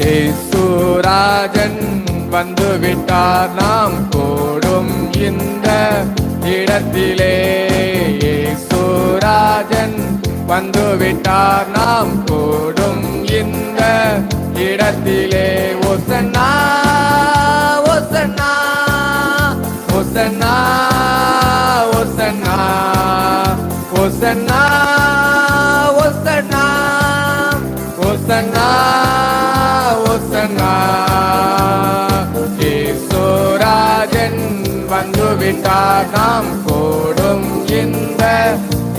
ஏசுராஜன் வந்துவிட்டார். நாம் கூடும் இந்த இடத்திலே ஏசுராஜன் வந்துவிட்டார். நாம் கூடும் இந்த இடத்திலே. ஒசன்னா ஒசன்னா ஒசன்னா ஒசன்னா ஒசன்னா ஒசன்னா ஒசன்னா விட்டார் நாம் கூடும் இந்த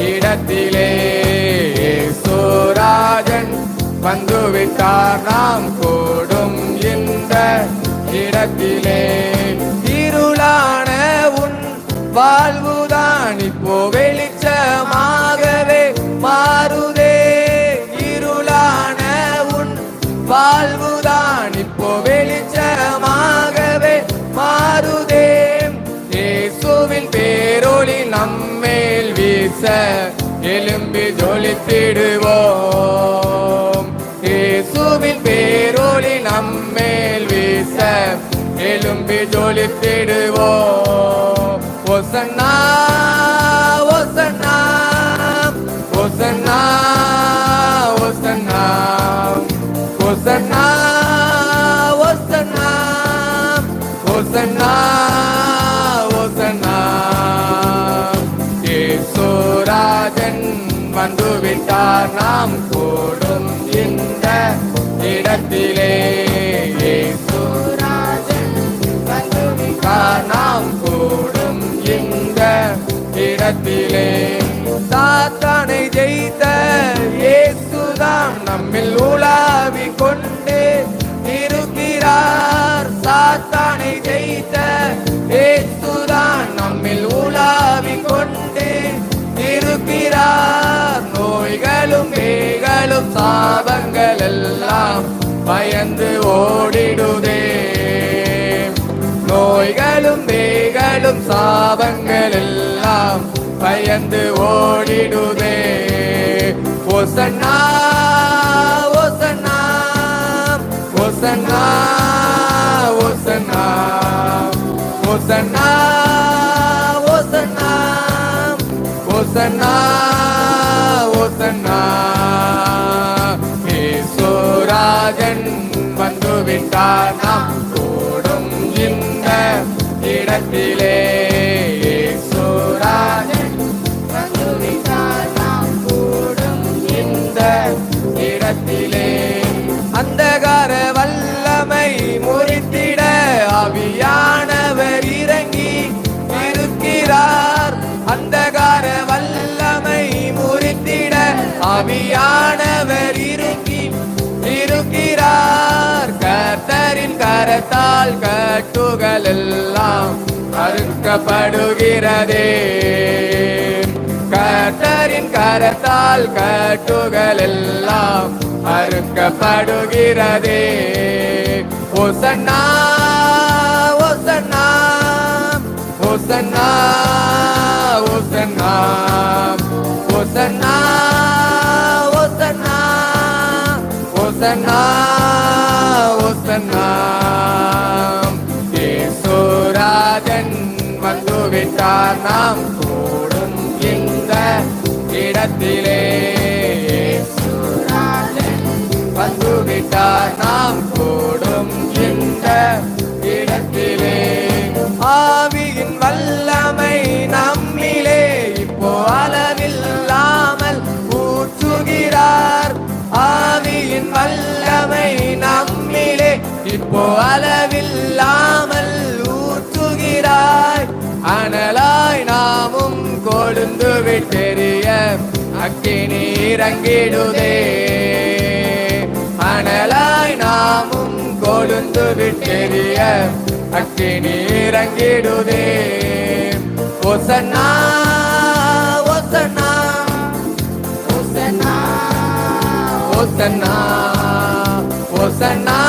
இடத்திலே ஏசுராஜன் வந்துவிட்டார். நாம் கூடும் இந்த இடத்திலே இருளான உன் வாழ்வுதான் இப்போ வெளிச்சமாகவே மாறுதே. இருளான உன் வாழ்வுதான் இப்போ வெளிச்சமாகவே வீச எலும்பி ஜொலித்திடுவோம். இயேசுவின் பேரொளி நம்மேல் வீச எலும்பி ஜொலித்திடுவோம். ஒசன்னா ஒசன்னா ஒசன்னா ஒசன்னா ஒசன்னா ஒசன்னா ஒசன்னா விட்டார் நாம் கூடும் இந்த இடத்திலே. நாம் கூடும் இந்த இடத்திலே. சாத்தானை பயந்து ஓடிடுதே. நோய்களும் வேகளும் சாபங்கள் எல்லாம் பயந்து ஓடிடுதே. ஒசன்னா ஒசன்னா ஒசன்னா ஒசன்னா ஒசன்னா ஒசன்னா ஒசன்னா விட்டார் நாம் கூடும் இந்த இடத்திலே ஏசுராஜன் வந்து விட்டார் நாம் கூடும் இந்த இடத்திலே. அந்தகார வல்லமை முறித்திட அவியானவர் இறங்கி இருக்கிறார். அந்தகார வல்லமை முறித்திட கரத்தால் கட்டுகள் எல்லாம் அறுக்கப்படுகிறதே. கர்த்தரின் கரத்தால் கட்டுகள் எல்லாம் அறுக்கப்படுகிறதே. ஒசன்னா ஒசன்னா ஒசன்னா ஒசன்னா ஒசன்னா ஒசன்னா ஒசன்னா ஒசன்னா ஏசுராஜன் வந்து விட்டார். நாம் கூடும் இந்த இடத்திலே. ஏசுராஜன் வந்து விட்டார். நாம் இப்போ அளவில்லாமல் ஊற்றுகிறாய். அனலாய் நாமும் கொழுந்து விட்டெறிய அக்கினி இறங்கிடுதே அனலாய் நாமும் கொழுந்து விட்டெறிய அக்கினி இறங்கிடுதே ஒசன்னா ஒசன்னா ஒசன்னா ஒசன்னா ஒசன்னா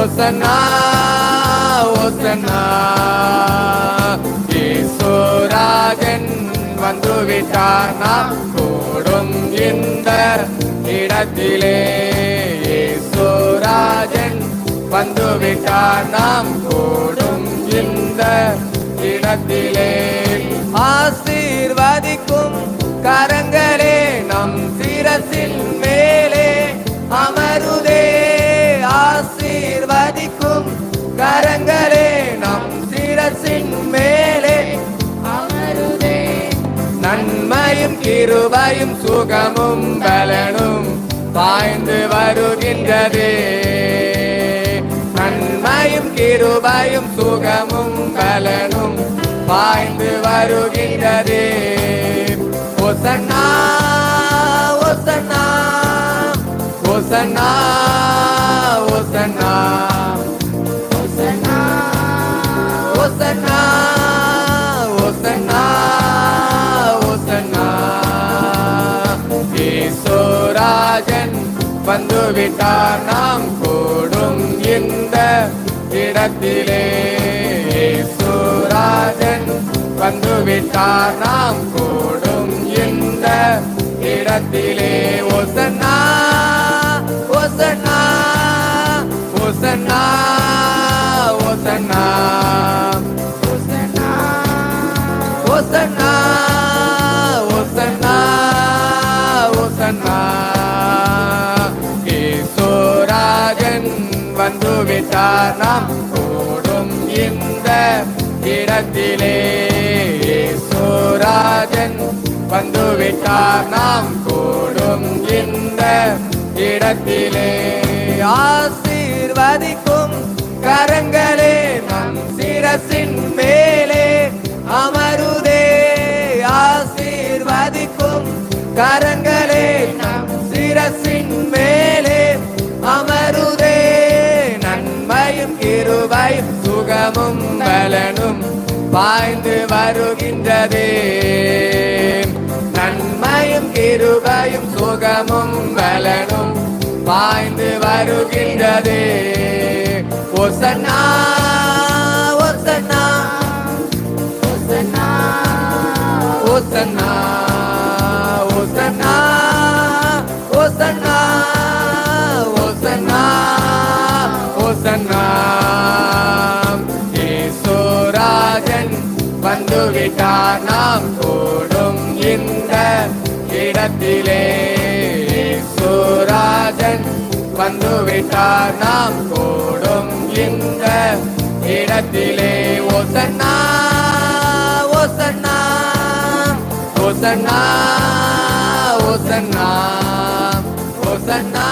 ஒசன்னா ஒசன்னா ஈஸ்வராஜன் வந்து விட்டார் நாம் கூடும் இந்த இடத்திலே. இயேசுராஜன் வந்துவிட்டார். நாம் கூடும் இந்த இடத்திலே. ஆசீர்வதிக்கும் கரங்களே நம் சிரசின் மேலே கிருபையும் சுகமும் பலனும் பாய்ந்து வருகின்றதே. நன்மையும் கிருபையும் சுகமும் பலனும் பாய்ந்து வருகின்றதே. ஒசன்னா ஒசன்னா ஒசன்னா ஒசன்னா ஒசன்னா ஒசன்னா ஒசன்னா ஈசோராஜன் வந்துவிட்டார். நாம் கூடும் இந்த இடத்திலே ஈசோராஜன் வந்துவிட்டார். நாம் கூடும் இந்த இடத்திலே ஒசனா ஒசனா ஒசனா ஒசனா விட்டார் நாம் கூடும் இந்த இடத்திலே. ஈசோராஜன் வந்துவிட்டார் நாம் கூடும் இந்த இடத்திலே. ஆசீர்வதிக்கும் கரங்களே நம் சிரசின் மேலே அமருதே. ஆசீர்வதிக்கும் கரங்களே கிருபையும் சுகமும் பலனும் பாய்ந்து வருகின்றதே. நன்மையும் கிருபையும் சுகமும் பலனும் பாய்ந்து வருகின்றதே. ஒசன்னா ஒசன்னா ஒசன்னா ஒசன்னா மகன் வந்துவிட்டார். நாம் கூடும் இந்த இடத்திலே சுராஜன் வந்துவிட்டார். நாம் கூடும் இந்த இடத்திலே ஓசன்னா ஓசன்னா ஓசன்னா ஓசன்னா ஓசன்னா.